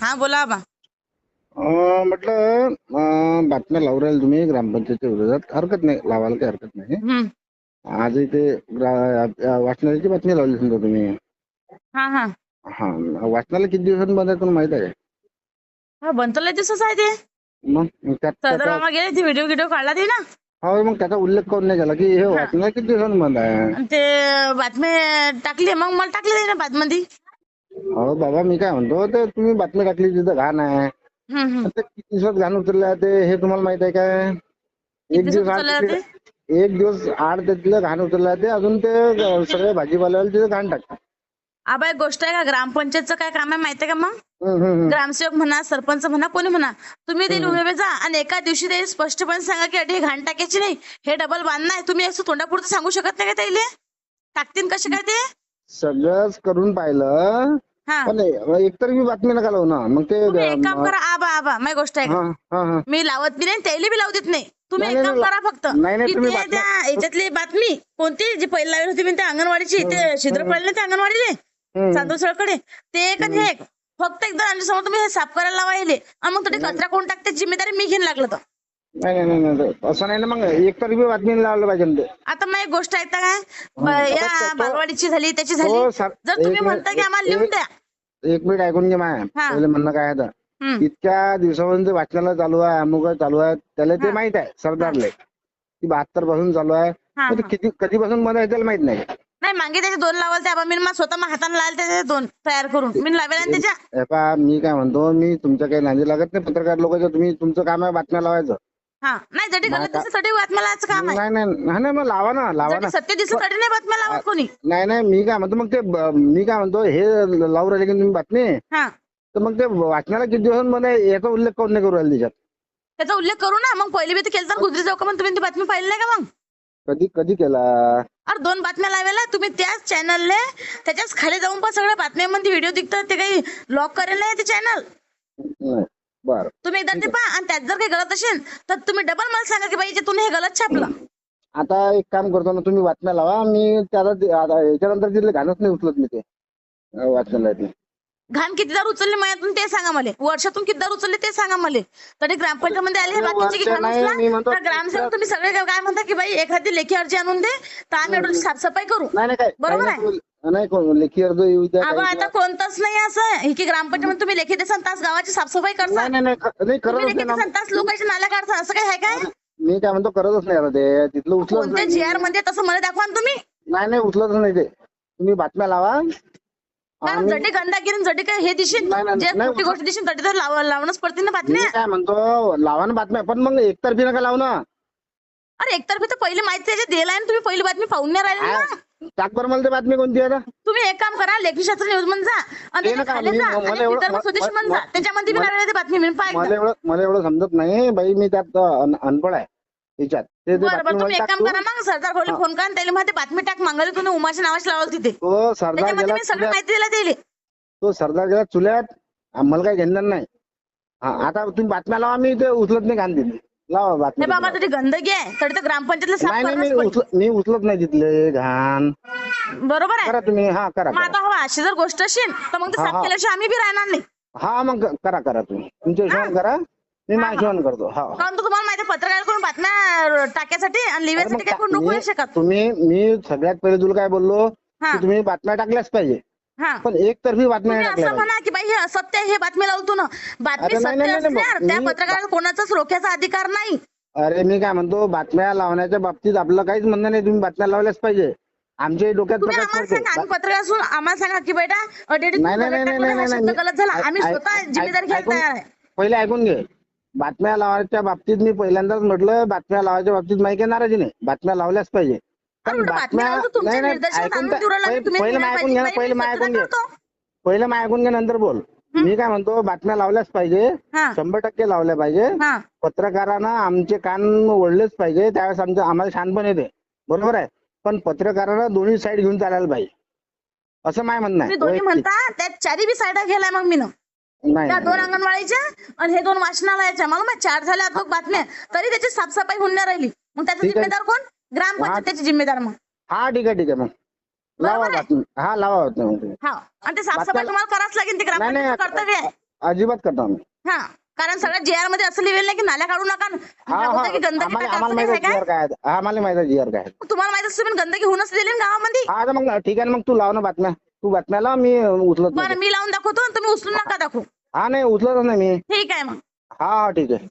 हा बोला बा म्हटलं बातम्या लावून राहील तुम्ही ग्रामपंचायतच्या विरोधात. हरकत नाही लावायला काही हरकत नाही. आज इथे वाचनालयाची बातमी लावली समजा तुम्ही. हा हा. हा वाचनालय किती दिवसांनी बंद आहे माहीत आहे? हा बनतलं दिवसाच आहे ते. मग त्यात गेले ते व्हिडिओ व्हिडिओ काढला ते ना. हो मग त्याचा उल्लेख करून नाही झाला की हे वाचनालय किती दिवसांनी बंद आहे? ते बातमी टाकली मग मला टाकली ना बातमध्ये हो बाबा मी काय म्हणतो ते तुम्ही बातमी टाकली तिथं घाण आहे. हम्म किती दिवसात घाण उचलले ते हे तुम्हाला माहीत आहे काय? एक दिवसात दिवस आड उचलले एक दिवस आड तिथलं घाण उचललं ते अजून ते अं, सगळे भाजीपाल्याला तिथे घाण टाकतात. आबा एक गोष्ट आहे का? ग्रामपंचायतचं काय काम आहे माहितीये का मग? हम्म, हम्म, हम्म. ग्रामसेवक म्हणा सरपंच म्हणा कोणी म्हणा तुम्ही ते उभे जा आणि एका दिवशी ते स्पष्टपणे सांगा की अरे हे घाण टाकायची नाही हे डबल बांधणं आहे तुम्ही असं तोंडापुरतं सांगू शकत नाही का त्याले टाकतील कसे काय ते? सगळंच करून पाहिलं हा. पण एकतर मी बातमी नका लावू ना. मग ते तुम्ही एक काम करा आबा आबा माझी गोष्ट आहे हा हा हा. मी लावत बी नाही त्याला बी लावू देत नाही. तुम्ही नाही, एक नाही, काम नाही, करा फक्त. नाही, नाही, की तुम्ही ते बातम्या- त्या याच्यातली बातमी कोणती जी पहिली लावली होती मी त्या अंगणवाडीची ते छिद्र पडले ते अंगणवाडीले. चांदोसळकडे ते एक आणि हे एक फक्त एकदा आमच्यासमोर तुम्ही हे साफ करायला लावायले आणि मग तुम्ही कचरा कोण टाकते जिम्मेदारी मी घेऊन लागलं तर. नाही नाही नाही, नाही असं नाही ना मग एकतर मी बातमी लावलं पाहिजे ना ते. आता मग एक गोष्ट ऐकता काय? ब- या तो- बालवाडीची झाली त्याची हो, झाली सर- जर तुम्ही एक म्हणता की मिनिट- आम्हाला लिहून एक- द्या. एक मिनिट ऐकून घे माय हा. पहिले म्हणणं काय आहे तर. हम्म. इतक्या दिवसापासून ते वाचनाला चालू आहे अमुक चालू आहे त्याला ते हा. माहीत आहे सरदारले की बहात्तरपासून चालू आहे हा, पण ते हा. किती कधीपासून बंद आहे त्याला माहीत नाही नाही मागे त्याचे दोन लावाल त्या मी मग स्वतः मग हाताने लावले त्याचे दोन तयार करून मी लावेल आणि त्याच्या हे पहा मी काय म्हणतो मी तुमच्या काही नांदी लागत नाही पत्रकार लोकांचं तुम्ही तुमचं काम आहे बातम्या लावायचं हा. नाही जटी मग तरी बातम्या लावायचं काम आहे. नाही नाही नाही नाही, मग लावा ना लावा ना. जटी सत्य तरी नाही बातम्या लावत कोणी. नाही नाही मी काय म्हणतो मग ते ब- मी काय म्हणतो हे लावून राहिले की तुम्ही बातमी? हा. तर मग ते वाचनाला किती बंद आहे याचा उल्लेख कोण नाही करू राहिले त्याच्यात? त्याचा उल्लेख करू ना. मग पहिले बी ते केलं तर गुजरी चौक तुम्ही ती बातमी पाहिली नाही का मग? कधी कधी केला? अरे दोन बातम्या लावायला. तुम्ही त्याच चॅनलले त्याच्याच खाली जाऊन पण सगळ्या बातम्यामध्ये व्हिडिओ दिसतात ते काही लॉक करेल नाही ते चॅनल बरं. तुम्ही एकदा ते पहा आणि त्यात जर काही गलत असेल तर तुम्ही डबल मला सांगा की बाई याच्यातून हे गलत छापलं. आता एक काम करतो ना तुम्ही बातम्या लावा. मी त्याला आता याच्यानंतर तिथले घाणच नाही उचलत मी ते वाचनालयातले. घाण किती दार उचलले माझ्यातून ते सांगा मला. वर्षातून किती दार उचलले ते सांगा मला. तरी ग्रामपंचायत मध्ये आले हे बाकीचे की घाण नाही, मी उचला म्हणतो- तर ग्रामसेवक तुम्ही सगळे काय काय म्हणता की बाई एखादी लेखी अर्जी आणून दे तर आम्ही एवढं साफसफाई करू. नाही नाही काय बरोबर काही नाही तुम्ही- नाही कोण लेखी अर्ज येऊ द्या अगं आता कोणतंच नाही असं. हे की ग्रामपंचायत तुम्ही लेखी देसान तास गावाची साफसफाई करता नाही नाही नाही क- नाही तुम्ही करतच लेखी नाही ना देसान तास लोकांच्या नाल्या काढता असं काय आहे काय? मी काय म्हणतो करतच नाही आता ते तिथलं उचलत कोणत्या जी आरमध्ये तसं मला दाखवा ना तुम्ही. नाही नाही उचलतच नाही ते. तुम्ही बातम्या लावा. कारण आणि जटी गंदागिरी जटी काय हे नाही, नाही, जे नाही, गोष्ट दिसेल तटी तर लाव- लावणंच पडतील ना मी बातम्या काय म्हणतो लावा ना बातम्या पण मग एकतर्फी नका लावू ना अरे एकतर्फी तर पहिली माहिती त्याच्या दिला आणि तुम्ही पहिली बातमी पाहून नाही राहिले ना. टाक बरं मला ते बातमी कोणती आहे आता? तुम्ही एक काम करा लेखीशास्त्र न्यूजमध्ये जा. आणि ते त्याच्या नका, खाली मी- जा. मला आणि एवढं- विदर्भमध्ये जा. त्याच्यामध्ये बी म- लागलेली बातमी मी मला एकदा. एवढं मला एवढं समजत नाही बाई मी त्यात अन- अनपड आहे. त्याच्यात ते ते बरं बरं बातमी तुम्ही मला एक काम. करा मग सरदार खोले फोन करा आणि त्याला बातमी टाक. मागाली तुम्ही उमाच्या नावाची लावलं तिथे तो. सरदार त्याच्यामध्ये गेला मी सगळी चुल्यात. माहिती दिला तो सरदार गेला चुल्यात. आम्हाला काही घेणार नाही. हा आता तुम्ही बातम्या लावा मी ते उचलत नाही घाण तिथले लावा हे बातम्या बाबा. तरी गंदगी आहे. तरी तर ग्रामपंचायतला साफ नाही नाही मी करणंच पडतं. उचल मी उचलत नाही तिथले घाण. बरोबर आहे. करा तुम्ही हा करा मग करा. आता हवा अशी जर गोष्ट असेल तर मग ते हा, साफ हा. केल्याशिवाय आम्ही बी राहणार नाही. हा मग करा करा तुम्ही. तुमच्या हिशोबाने करा. मी माझ्या हिशोबाने करतो. हा कारण तो तुम्हाला माहिती आहे, पत्रकार करून बातम्या टाक्यासाठी आणि अरे लिव्यासाठी काय कोण नको मी- येऊ शकत. तुम्ही मी सगळ्यात पहिले तुला काय बोललो हा. की तुम्ही बातम्या टाकल्याच पाहिजे. हा. पण एकतर्फी बातम्या तुम्ही नाही असं म्हणा की बाई हे असत्य आहे, हे बातमी लावतो ना. बातमी अरे नाही, सत्य नाही, नाही, असल्यावर त्या मी- पत्रकाराला कोणाचाच रोख्याचा अधिकार नाही. अरे मी काय म्हणतो बातम्या लावण्याच्या बाबतीत आपलं काहीच म्हणणं नाही. तुम्ही बातम्या लावल्याच पाहिजे. आमच्या डोक्यात तुम्ही प्रकाश आम्हाला पडतो आम्ही पत्रकार असून आम्हाला सांगा की बेटा अडेडी नाही, नाही, नाही, नाही, नाही, नाही, शब्द. गलत झाला? आम्ही स्वतः ऐक- जिम्मेदारी घ्यायला ऐकून- तयार आहे. पहिले ऐकून घे. बातम्या लावायच्या बाबतीत मी पहिल्यांदाच म्हटलं बातम्या लावायच्या बाबतीत माहिती नाराजी नाही बातम्या लावल्याच पाहिजे. नाही नाही ऐकून पहिले ऐकून घे ना मी ऐकून घे करतो. पहिलं मा ऐकून घे नंतर बोल. मी काय म्हणतो बातम्या लावल्याच पाहिजे. शंभर टक्के लावल्या पाहिजे. पत्रकारांना आमचे कान ओढलेच पाहिजे. त्यावेळेस आमचं आम्हाला शान पण येते. बरोबर आहे? पण पत्रकारांना दोन्ही साईड घेऊन चालायला पाहिजे. असं माय म्हणणं आहे. दोन्ही. म्हणता त्यात चारी बी साईडा गेलाय मग मी त्या दोन. अंगणवाडीच्या आणि हे दोन वाचनालयाच्या. मग चार झाल्या दोन बातम्या. तरी त्याची साफसफाई होऊन नाही राहिली. मग त्याचा. जिम्मेदार कोण? ग्रामपंचायतीची जिम्मेदार मग हा ठीक आहे ठीक आहे मग. लावा बरोबर आहे. बातमी हा लावा बातमी मग तुम्ही हा. आणि ते साफसफाई तुम्हाला करावंच लागेल ते नाही, नाही, ग्रामपंचायत कर्तव्य आहे. अजिबात करणार नाही हा. कारण सगळ्या जे आरमध्ये असं लिहिलेलं नाही की नाल्या काढू नका. हा हा. गंदगी आम्हाला माहिती आहे जीआर काय आहे. हा, आम्हाला माहिती आहे जीआर काय आहे. तुम्हाला माहीत असतं पण गंदगी होऊनच दिली ना गावामध्ये. हा तर मग ठीक आहे ना मग तू लाव ना बातम्या. तू बातम्या लाव मी उचलत बरं नाही. मी लावून दाखवतो आणि तुम्ही उचलून नका दाखवू. हा नाही उचलतच नाही मी. ठीक आहे मग. हा हा ठीक आहे.